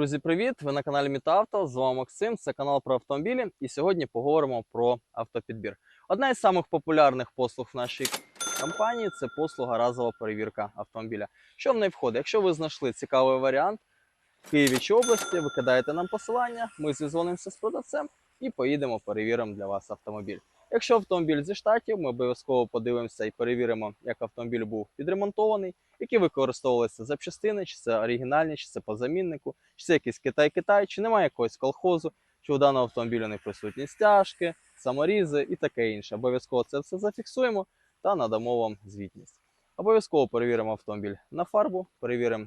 Друзі, привіт! Ви на каналі Мітавто. З вами Максим. Це канал про автомобілі. І сьогодні поговоримо про автопідбір. Одна із самих популярних послуг в нашій компанії це послуга разова перевірка автомобіля. Що в неї входить? Якщо ви знайшли цікавий варіант в Києві чи області, ви кидаєте нам посилання, ми зізвонимося з продавцем і поїдемо перевіримо для вас автомобіль. Якщо автомобіль зі штатів, ми обов'язково подивимося і перевіримо, як автомобіль був підремонтований, які використовувалися запчастини, чи це оригінальні, чи це по заміннику, чи це якийсь Китай-Китай, чи немає якогось колхозу, чи у даного автомобіля не присутні стяжки, саморізи і таке інше. Обов'язково це все зафіксуємо та надамо вам звітність. Обов'язково перевіримо автомобіль на фарбу, перевіримо,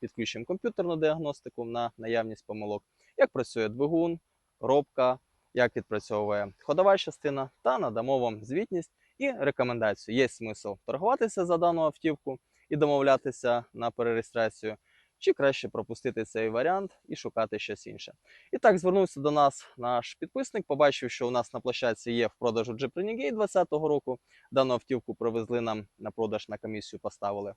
підключимо комп'ютерну діагностику на наявність помилок, як працює двигун, коробка, як відпрацьовує ходова частина, та надамо вам звітність і рекомендацію. Є смисл торгуватися за дану автівку і домовлятися на перереєстрацію, чи краще пропустити цей варіант і шукати щось інше. І так звернувся до нас наш підписник, побачив, що у нас на площадці є в продажу Jeep Renegade 2020 року. Дану автівку привезли нам на продаж на комісію, поставили.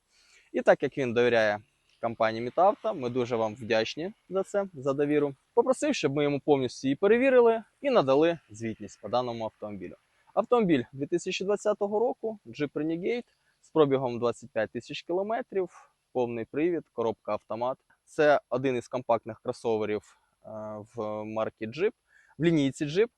І так як він довіряє компанії Мітавто, ми дуже вам вдячні за це, за довіру. Попросив, щоб ми йому повністю її перевірили і надали звітність по даному автомобілю. Автомобіль 2020 року, Jeep Renegade з пробігом 25 тисяч кілометрів, повний привід, коробка автомат. Це один із компактних кросоверів е, в марки Jeep, в лінійці Jeep.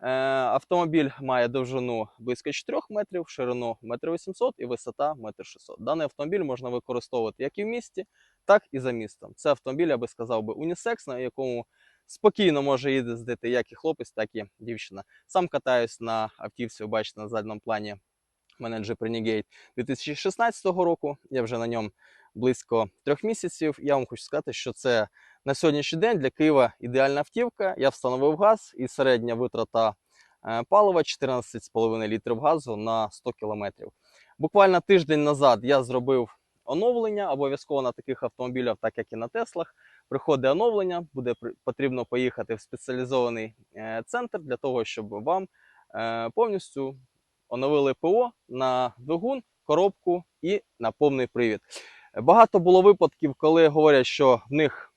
Е, Автомобіль має довжину близько 4 метрів, ширину 1,8 м і висота 1,6 м. Даний автомобіль можна використовувати як і в місті, так і за містом. Це автомобіль, я би сказав би, унісекс, на якому спокійно може їздити як і хлопець, так і дівчина. Сам катаюсь на автівці, бачите на задньому плані в мене Jeep Renegade 2016 року. Я вже на ньому близько трьох місяців. Я вам хочу сказати, що це на сьогоднішній день для Києва ідеальна автівка. Я встановив газ і середня витрата е, палива 14,5 літрів газу на 100 кілометрів. Буквально тиждень назад я зробив оновлення обов'язково на таких автомобілях, так як і на Теслах. Приходить оновлення, буде потрібно поїхати в спеціалізований е, центр для того, щоб вам е, повністю оновили ПО на двигун, коробку і на повний привід. Багато було випадків, коли говорять, що в них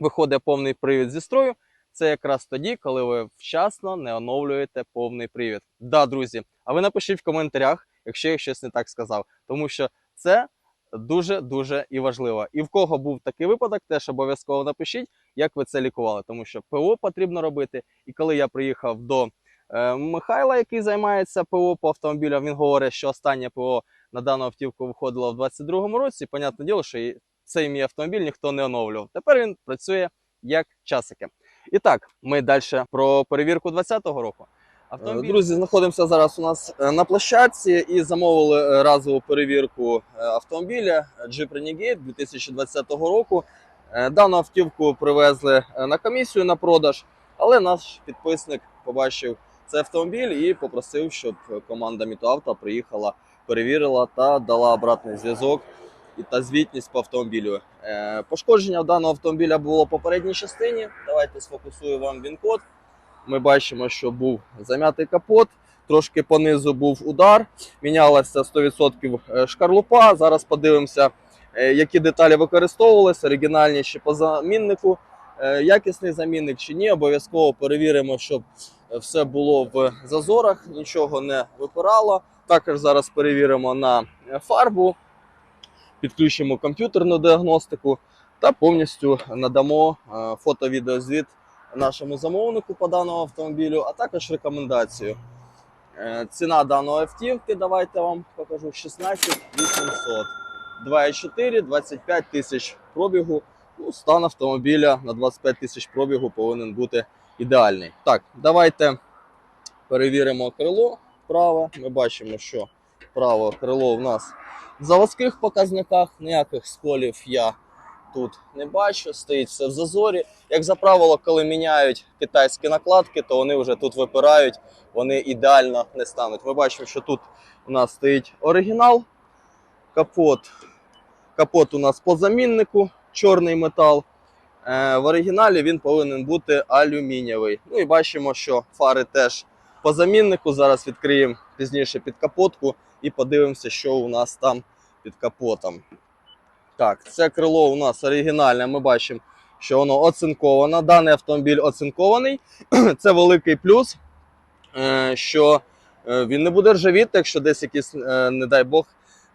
виходить повний привід зі строю. Це якраз тоді, коли ви вчасно не оновлюєте повний привід. Да, друзі, а ви напишіть в коментарях, якщо я щось не так сказав, тому що це дуже дуже і важливо. І в кого був такий випадок, теж обов'язково напишіть, як ви це лікували, тому що ПО потрібно робити. І коли я приїхав до е, Михайла, який займається ПО по автомобілям, він говорить, що останнє ПО на дану автівку виходило в 22-му році. Понятне діло, що цей мій автомобіль ніхто не оновлював. Тепер він працює як часики. І так, ми далі про перевірку 2020 року. Автомобіль... Друзі, знаходимося зараз у нас е, на площадці і замовили е, разову перевірку е, автомобіля Jeep Renegade 2020 року. Е, Дану автівку привезли е, на комісію на продаж, але наш підписник побачив цей автомобіль і попросив, щоб команда Мітоавто приїхала, перевірила та дала обратний зв'язок та звітність по автомобілю. Е, Пошкодження даного автомобіля було по передній частині. Давайте сфокусую вам він-код. Ми бачимо, що був зам'ятий капот, трошки понизу був удар, мінялася 100% е, шкарлупа. Зараз подивимося, е, які деталі використовувалися, оригінальні чи по заміннику, якісний замінник чи ні. Обов'язково перевіримо, щоб все було в зазорах, нічого не випирало. Також зараз перевіримо на фарбу, підключимо комп'ютерну діагностику та повністю надамо е, фото-відеозвіт нашому замовнику по даному автомобілю, а також рекомендацію. Е, Ціна даної автівки, давайте вам покажу 16 800. 2,4, 25 тисяч пробігу. Ну, стан автомобіля на 25 тисяч пробігу повинен бути ідеальний. Так, давайте перевіримо крило праве. Ми бачимо, що праве крило у нас в заводських показниках, ніяких сколів я тут не бачу, стоїть все в зазорі. Як за правило, коли міняють китайські накладки, то вони вже тут випирають, вони ідеально не стануть. Ми бачимо, що тут у нас стоїть оригінал, капот. Капот у нас по заміннику, чорний метал. Е, В оригіналі він повинен бути алюмінієвий. Ну і бачимо, що фари теж по заміннику. Зараз відкриємо пізніше під капотку і подивимося, що у нас там під капотом. Так, це крило у нас оригінальне. Ми бачимо, що воно оцинковано. Даний автомобіль оцинкований. Це великий плюс, е, що е, він не буде ржавіти, якщо десь якісь, е, не дай Бог,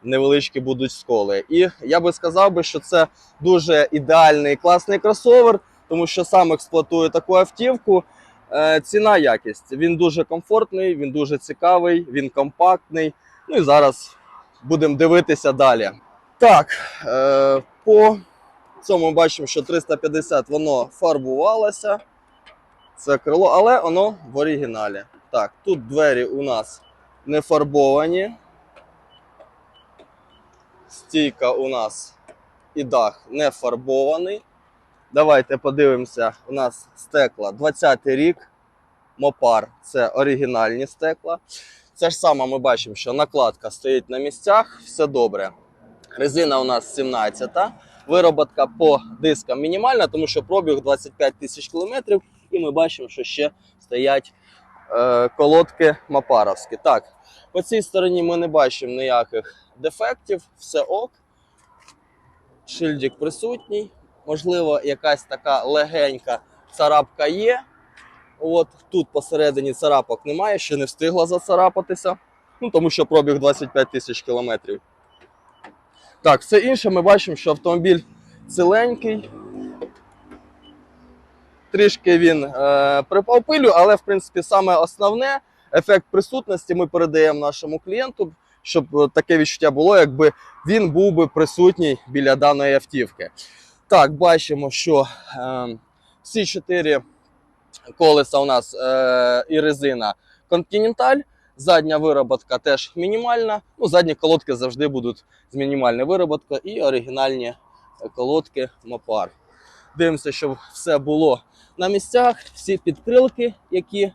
невеличкі будуть сколи. І я би сказав що це дуже ідеальний класний кросовер, тому що сам експлуатує таку автівку. Ціна якість. Він дуже комфортний, він дуже цікавий, він компактний. Ну і зараз будемо дивитися далі. Так, е, по цьому бачимо, що 350 воно фарбувалося. Це крило, але воно в оригіналі. Так, тут двері у нас не фарбовані. Стійка у нас і дах не фарбований. Давайте подивимося. У нас стекла 20-й рік. Мопар це оригінальні стекла. Це ж саме ми бачимо, що накладка стоїть на місцях, все добре. Резина у нас 17-та. Вироботка по дискам мінімальна, тому що пробіг 25 тисяч кілометрів, і ми бачимо, що ще стоять е, колодки мапаровські. Так, по цій стороні ми не бачимо ніяких дефектів, все ок. Шильдик присутній. Можливо, якась така легенька царапка є. От тут посередині царапок немає, ще не встигла зацарапатися. Ну, тому що пробіг 25 тисяч кілометрів. Так, все інше ми бачимо, що автомобіль ціленький. Трішки він е, припав пилю, але в принципі саме основне ефект присутності ми передаємо нашому клієнту, щоб е, таке відчуття було, якби він був би присутній біля даної автівки. Так, бачимо, що е, всі чотири колеса у нас е, і резина Continental. Задня вироботка теж мінімальна. Ну, задні колодки завжди будуть з мінімальною вироботкою і оригінальні колодки Mopar. Дивимося, щоб все було на місцях. Всі підкрилки, які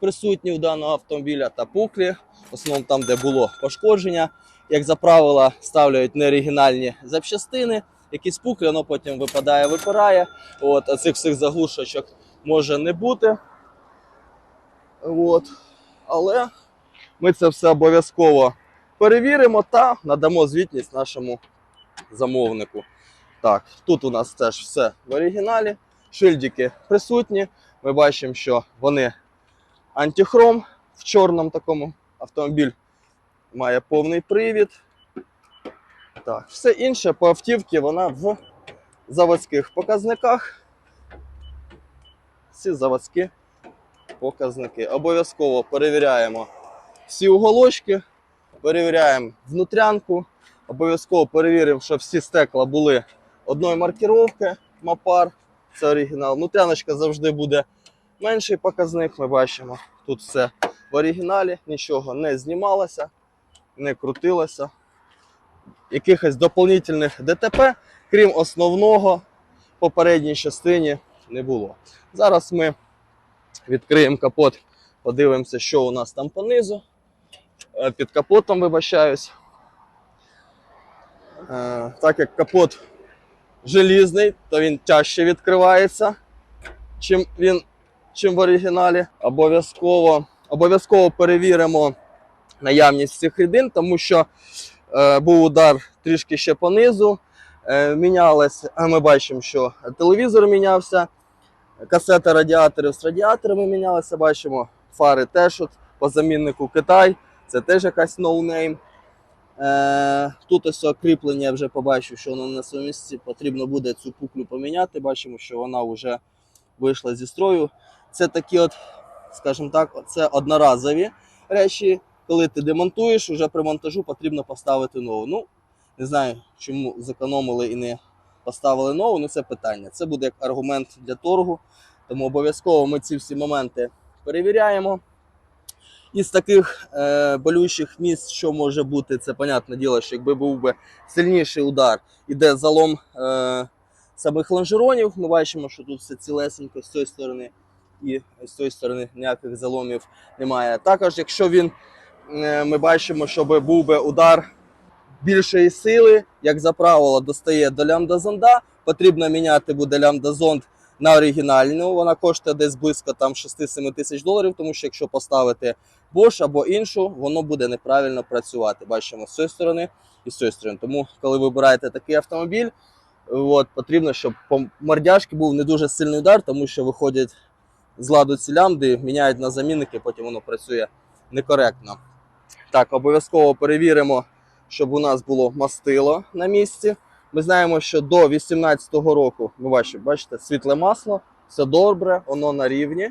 присутні у даного автомобіля, та пуклі. В основному там, де було пошкодження. Як за правило, ставляють неоригінальні запчастини. Якісь пуклі, воно потім випадає, випирає. От, а цих всіх заглушочок може не бути. От. Але ми це все обов'язково перевіримо та надамо звітність нашому замовнику. Так, тут у нас теж все в оригіналі. Шильдики присутні. Ми бачимо, що вони антихром в чорному такому. Автомобіль має повний привід. Так, все інше по автівці вона в заводських показниках. Всі заводські показники. Обов'язково перевіряємо всі уголочки, перевіряємо внутрянку, обов'язково перевіримо, щоб всі стекла були одної маркировки, мапар, це оригінал. Внутряночка завжди буде менший показник. Ми бачимо, тут все в оригіналі, нічого не знімалося, не крутилося. Якихось доповнительних ДТП, крім основного, попередній частині не було. Зараз ми відкриємо капот, подивимося, що у нас там понизу. Е, Під капотом вибачаюсь. Е, Так як капот желізний, то він тяжче відкривається, чим він чим в оригіналі. Обов'язково обов'язково перевіримо наявність цих рідин, тому що е, був удар трішки ще понизу. Е, мінялось, а ми бачимо, що телевізор мінявся, касета радіаторів з радіаторами мінялися, бачимо, фари теж от, по заміннику Китай, це теж якась ноунейм. Е, тут ось кріплення я вже побачив, що воно на своєму місці. Потрібно буде цю пуклю поміняти. Бачимо, що вона вже вийшла зі строю. Це такі, от, скажімо так, це одноразові речі. Коли ти демонтуєш, вже при монтажу потрібно поставити нову. Ну, не знаю, чому зекономили і не поставили нову, ну це питання. Це буде як аргумент для торгу. Тому обов'язково ми ці всі моменти перевіряємо. Із таких е, болючих місць, що може бути, це понятне діло, що якби був би сильніший удар, іде залом е, самих лонжеронів. Ми бачимо, що тут все цілесенько з цієї сторони, і з цієї сторони ніяких заломів немає. Також, якщо він е, ми бачимо, щоб був би удар більшої сили, як за правило, достає до лямбда-зонда, потрібно міняти буде лямбда-зонд на оригінальну. Вона коштує десь близько там 6-7 тисяч доларів, тому що якщо поставити Bosch або іншу, воно буде неправильно працювати. Бачимо з цієї сторони і з цієї сторони. Тому, коли вибираєте такий автомобіль, От, потрібно, щоб по мордяшки був не дуже сильний удар, тому що виходять з ладу ці лямди, міняють на замінники, потім воно працює некоректно. Так, обов'язково перевіримо, щоб у нас було мастило на місці. Ми знаємо, що до 2018 року, ви бачите, бачите, світле масло, все добре, воно на рівні.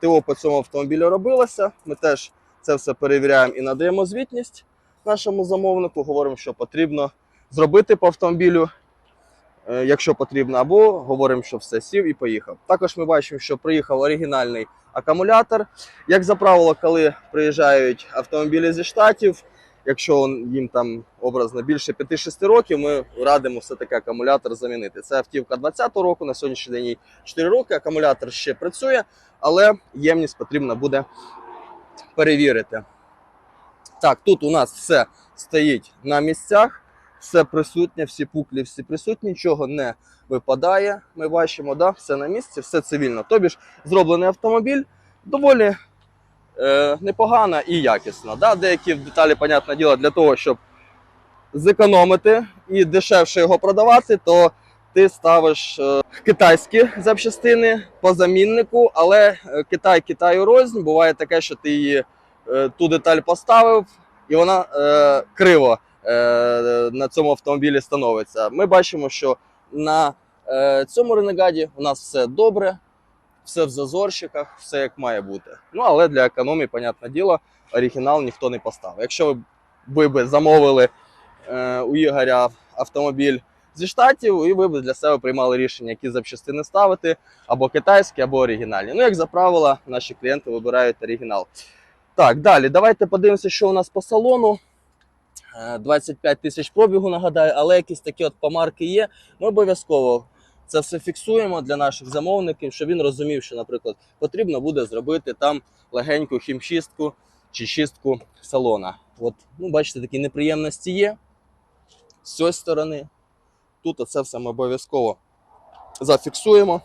ТО по цьому автомобілю робилося. Ми теж це все перевіряємо і надаємо звітність нашому замовнику. Говоримо, що потрібно зробити по автомобілю, е, якщо потрібно, або говоримо, що все сів і поїхав. Також ми бачимо, що приїхав оригінальний акумулятор. Як за правило, коли приїжджають автомобілі зі штатів, якщо їм там образно більше 5-6 років, ми радимо все-таки акумулятор замінити. Це автівка 20-го року, на сьогоднішній день 4 роки. Акумулятор ще працює, але ємність потрібно буде перевірити. Так, тут у нас все стоїть на місцях, все присутнє, всі пуклі, всі присутні, нічого не випадає. Ми бачимо, да? все на місці, все цивільно. Тобі ж зроблений автомобіль доволі е, непогано і якісно. Да? Деякі деталі, понятне діло, для того, щоб зекономити і дешевше його продавати, то ти ставиш е, китайські запчастини по заміннику, але е, Китай Китаю рознь. Буває таке, що ти її ту деталь поставив, і вона криво на цьому автомобілі становиться. Ми бачимо, що на цьому ренегаді у нас все добре, все в зазорщиках, все як має бути. Ну але для економії, понятне діло, оригінал ніхто не поставив. Якщо ви би замовили е, у Ігоря автомобіль зі штатів, і ви б для себе приймали рішення, які запчастини ставити, або китайські, або оригінальні. Ну, як за правило, наші клієнти вибирають оригінал. Так, далі, давайте подивимося, що у нас по салону. Е, 25 тисяч пробігу, нагадаю, але якісь такі от помарки є. Ми обов'язково це все фіксуємо для наших замовників, щоб він розумів, що, наприклад, потрібно буде зробити там легеньку хімчистку чи чистку салона. От, ну, бачите, такі неприємності є з цієї сторони. Тут оце все ми обов'язково зафіксуємо.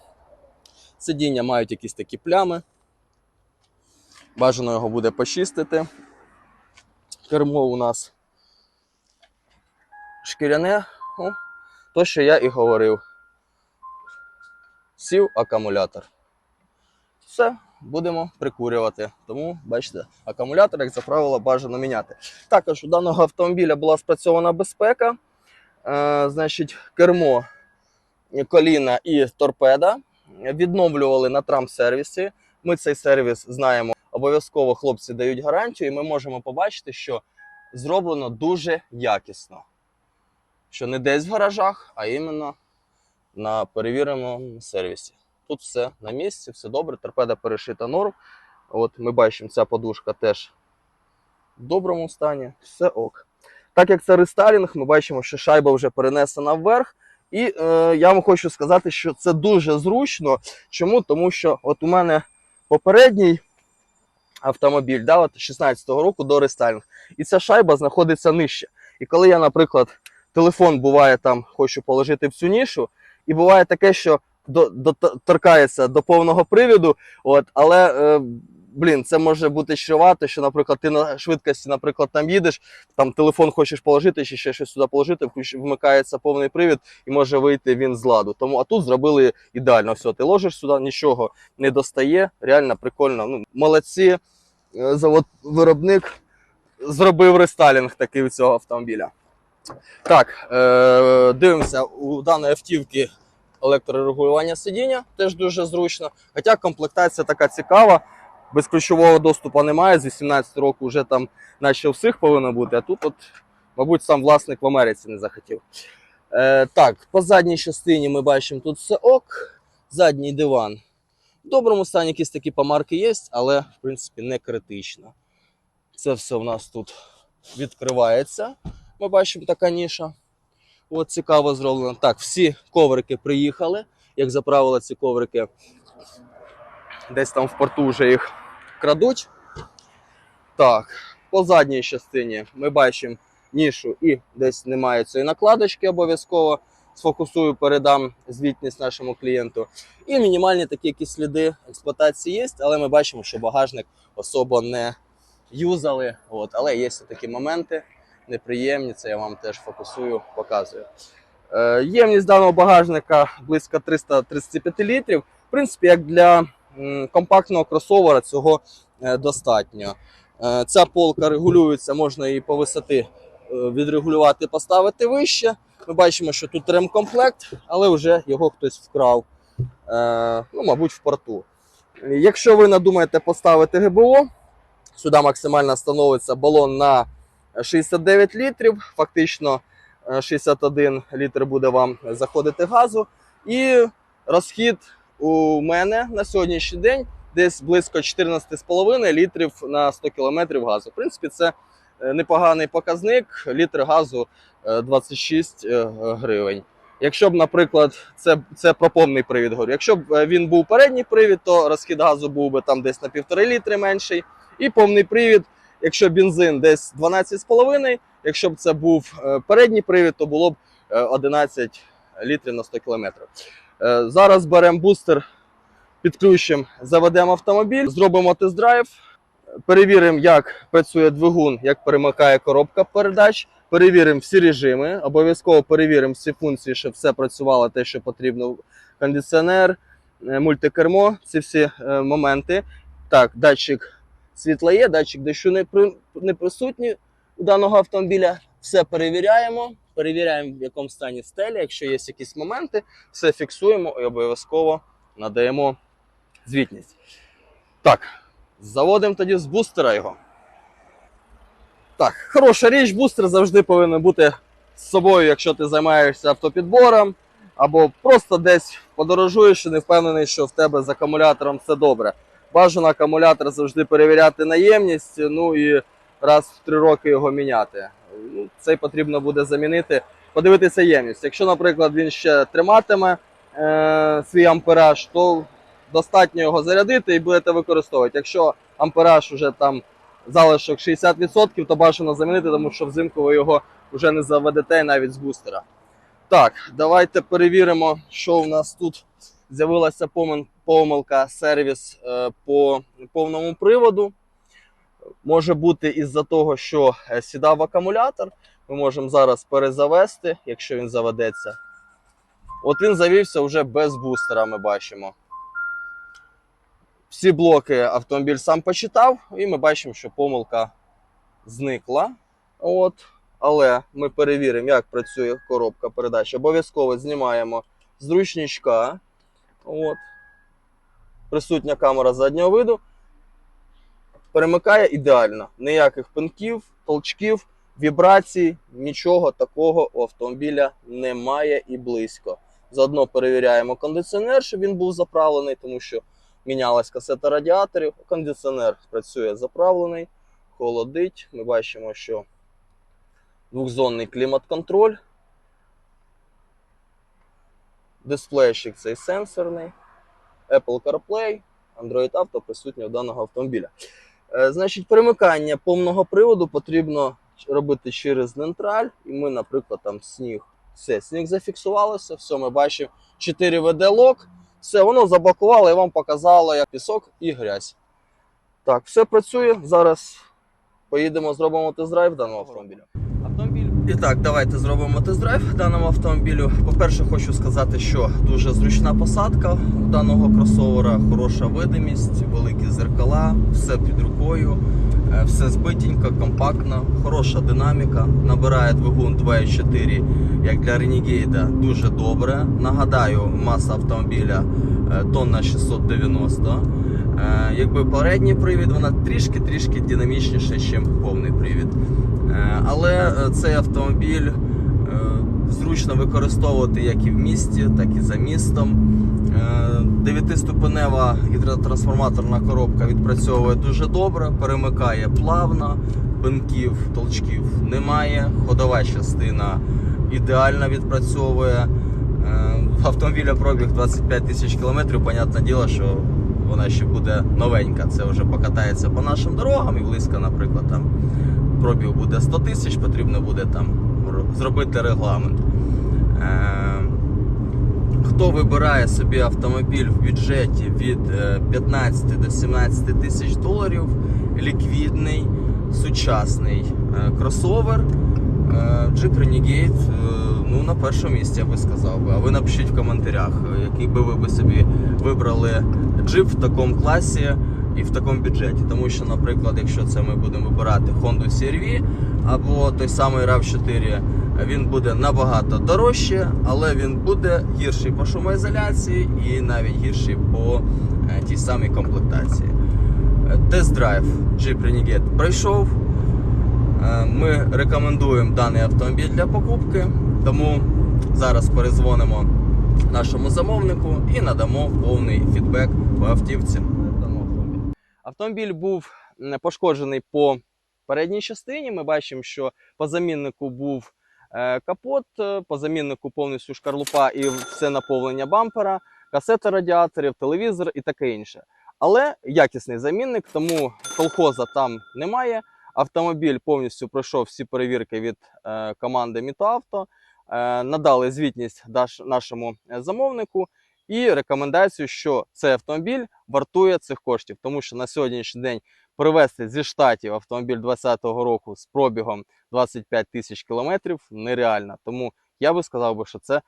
Сидіння мають якісь такі плями. Бажано його буде почистити. Кермо у нас шкіряне. О, то, що я і говорив. Сів акумулятор. Все, будемо прикурювати. Тому, бачите, акумулятор, як за правило, бажано міняти. Також у даного автомобіля була спрацьована безпека. Е, значить, кермо, коліна і торпеда. Відновлювали на трамп-сервісі. Ми цей сервіс знаємо. Обов'язково хлопці дають гарантію, і ми можемо побачити, що зроблено дуже якісно. Що не десь в гаражах, а іменно на перевіреному сервісі. Тут все на місці, все добре, торпеда перешита норм. От ми бачимо, ця подушка теж в доброму стані, все ок. Так як це рестайлінг, ми бачимо, що шайба вже перенесена вверх. І е, я вам хочу сказати, що це дуже зручно. Чому? Тому що от у мене попередній автомобіль да, от 16-го року до рестайлінг, і ця шайба знаходиться нижче. І коли я, наприклад, телефон буває там, хочу положити в цю нішу, і буває таке, що до, до, торкається до повного привіду, от, але. Е, блін, це може бути щовато, що, наприклад, ти на швидкості, наприклад, там їдеш, там телефон хочеш положити чи ще щось сюди положити, вмикається повний привід і може вийти він з ладу. Тому а тут зробили ідеально. Все, ти ложиш сюди, нічого не достає. Реально прикольно. Ну, молодці. Е, Завод виробник зробив рестайлінг такий у цього автомобіля. Так, е, дивимося, у даної автівки електрорегулювання сидіння теж дуже зручно. Хоча комплектація така цікава без ключового доступу немає. З 18 року вже там наче всіх повинно бути, а тут, от, мабуть, сам власник в Америці не захотів. Е, так, по задній частині ми бачимо тут все ок. Задній диван. В доброму стані якісь такі помарки є, але в принципі не критично. Це все в нас тут відкривається. Ми бачимо така ніша. От цікаво зроблено. Так, всі коврики приїхали. Як за правило, ці коврики десь там в порту вже їх крадуть. Так, по задній частині ми бачимо нішу і десь немає цієї накладочки обов'язково. Сфокусую, передам звітність нашому клієнту. І мінімальні такі якісь сліди експлуатації є, але ми бачимо, що багажник особо не юзали. От, але є такі моменти неприємні, це я вам теж фокусую, показую. Е, Ємність даного багажника близько 335 літрів. В принципі, як для компактного кросовера цього е, достатньо. Е, Ця полка регулюється, можна її по висоти відрегулювати, поставити вище. Ми бачимо, що тут ремкомплект, але вже його хтось вкрав, ну, мабуть, в порту. Якщо ви надумаєте поставити ГБО, сюди максимально становиться балон на 69 літрів, фактично е, 61 літр буде вам заходити газу. І розхід у мене на сьогоднішній день десь близько 14,5 літрів на 100 км газу. В принципі, це е, непоганий показник. Літр газу е, 26 е, гривень. Якщо б, наприклад, це, це про повний привід говорю. Якщо б е, він був передній привід, то розхід газу був би там десь на півтори літри менший. І повний привід, якщо бензин десь 12,5, якщо б це був е, передній привід, то було б е, 11 літрів на 100 км. Е, Зараз беремо бустер, підключимо, заведемо автомобіль, зробимо тест-драйв, перевіримо, як працює двигун, як перемикає коробка передач. Перевіримо всі режими, обов'язково перевіримо всі функції, щоб все працювало те, що потрібно. Кондиціонер, е, мультикермо, ці всі е, моменти. Так, датчик світла є, датчик дощу не, при, не присутній у даного автомобіля. Все перевіряємо, перевіряємо, в якому стані стеля. Якщо є якісь моменти, все фіксуємо і обов'язково надаємо звітність. Так, заводимо тоді з бустера його. Так, хороша річ, бустер завжди повинен бути з собою, якщо ти займаєшся автопідбором, або просто десь подорожуєш і не впевнений, що в тебе з акумулятором все добре. Бажано акумулятор завжди перевіряти на ємність, ну і раз в три роки його міняти. Ну, Цей потрібно буде замінити, подивитися ємність. Якщо, наприклад, він ще триматиме е, свій ампераж, то достатньо його зарядити і будете використовувати. Якщо ампераж вже там залишок 60%, то бажано замінити, тому що взимку ви його вже не заведете навіть з бустера. Так, давайте перевіримо, що у нас тут з'явилася помилка сервіс е, по повному приводу. Може бути із-за того, що е, сідав акумулятор. Ми можемо зараз перезавести, якщо він заведеться. От він завівся вже без бустера, ми бачимо. Всі блоки автомобіль сам почитав, і ми бачимо, що помилка зникла. От. Але ми перевіримо, як працює коробка передач. Обов'язково знімаємо з ручничка. От. Присутня камера заднього виду. Перемикає ідеально. Ніяких пинків, толчків, вібрацій, нічого такого у автомобіля немає і близько. Заодно перевіряємо кондиціонер, щоб він був заправлений, тому що мінялась касета радіаторів. Кондиціонер працює заправлений, холодить. Ми бачимо, що двохзонний клімат-контроль. Дисплейщик цей сенсорний, Apple CarPlay, Android Auto присутні у даного автомобіля. Е, Значить, перемикання повного приводу потрібно робити через нейтраль. І ми, наприклад, там сніг. Все, сніг зафіксувалося, все, ми бачимо 4 вд лок все, воно заблокувало і вам показало як пісок і грязь. Так, все працює. Зараз поїдемо, зробимо тест-драйв даного автомобіля. Автомобіль. І так, давайте зробимо тест-драйв даному автомобілю. По-перше, хочу сказати, що дуже зручна посадка у даного кросовера, хороша видимість, великі зеркала, все під рукою, е, все збитенько, компактно, хороша динаміка. Набирає двигун 2,4, як для Renegade, дуже добре. Нагадаю, маса автомобіля е, тонна 690. Е, Якби передній привід, вона трішки-трішки динамічніша, ніж повний привід. Е, Але е, цей автомобіль е, зручно використовувати як і в місті, так і за містом. Дев'ятиступенева гідротрансформаторна коробка відпрацьовує дуже добре, перемикає плавно, пинків, толчків немає. Ходова частина ідеально відпрацьовує. Автомобіля пробіг 25 тисяч кілометрів. Понятне діло, що вона ще буде новенька. Це вже покатається по нашим дорогам і близько, наприклад, там пробіг буде 100 тисяч, потрібно буде там зробити регламент. Е, Хто вибирає собі автомобіль в бюджеті від е, 15 до 17 тисяч доларів, ліквідний, сучасний е, кросовер, е, Jeep Renegade, е, ну, на першому місці, я би сказав би. А ви напишіть в коментарях, е, який би ви собі вибрали джип в такому класі і в такому бюджеті. Тому що, наприклад, якщо це ми будемо вибирати Honda CR-V або той самий RAV4, він буде набагато дорожче, але він буде гірший по шумоізоляції і навіть гірший по е, тій самій комплектації. Тест-драйв Jeep Renegade пройшов. Е, Ми рекомендуємо даний автомобіль для покупки, тому зараз перезвонимо нашому замовнику і надамо повний фідбек по автівці. Автомобіль був пошкоджений по передній частині. Ми бачимо, що по заміннику був е, капот, е, по заміннику повністю шкарлупа і все наповнення бампера, касети радіаторів, телевізор і таке інше. Але якісний замінник, тому колхоза там немає. Автомобіль повністю пройшов всі перевірки від е, команди Мітоавто. Надали звітність нашому замовнику і рекомендацію, що цей автомобіль вартує цих коштів, тому що на сьогоднішній день привезти зі штатів автомобіль 2020 року з пробігом 25 тисяч кілометрів нереально. Тому я би сказав би, що це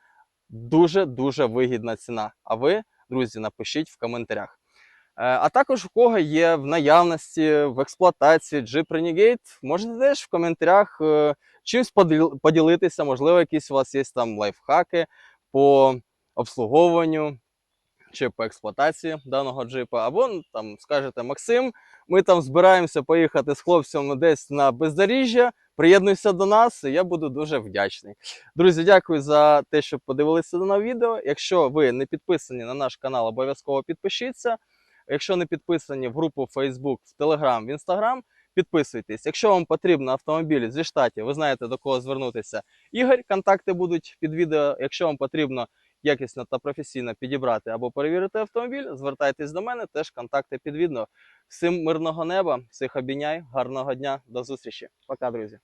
дуже дуже вигідна ціна. А ви, друзі, напишіть в коментарях. Е, А також у кого є в наявності в експлуатації Jeep Renegade, можете теж в коментарях е, чимось поділитися. Можливо, якісь у вас є там лайфхаки по обслуговуванню чи по експлуатації даного джипа. Або ну, там скажете Максим, ми там збираємося поїхати з хлопцями десь на бездоріжжя. Приєднуйся до нас, і я буду дуже вдячний. Друзі, дякую за те, що подивилися дане відео. Якщо ви не підписані на наш канал, обов'язково підпишіться. Якщо не підписані в групу в Facebook, в Telegram, в Instagram, підписуйтесь. Якщо вам потрібно автомобіль зі штатів, ви знаєте до кого звернутися. Ігор, контакти будуть під відео. Якщо вам потрібно якісно та професійно підібрати або перевірити автомобіль, звертайтесь до мене, теж контакти під відео. Всім мирного неба, всіх обіняй, гарного дня, до зустрічі. Пока, друзі.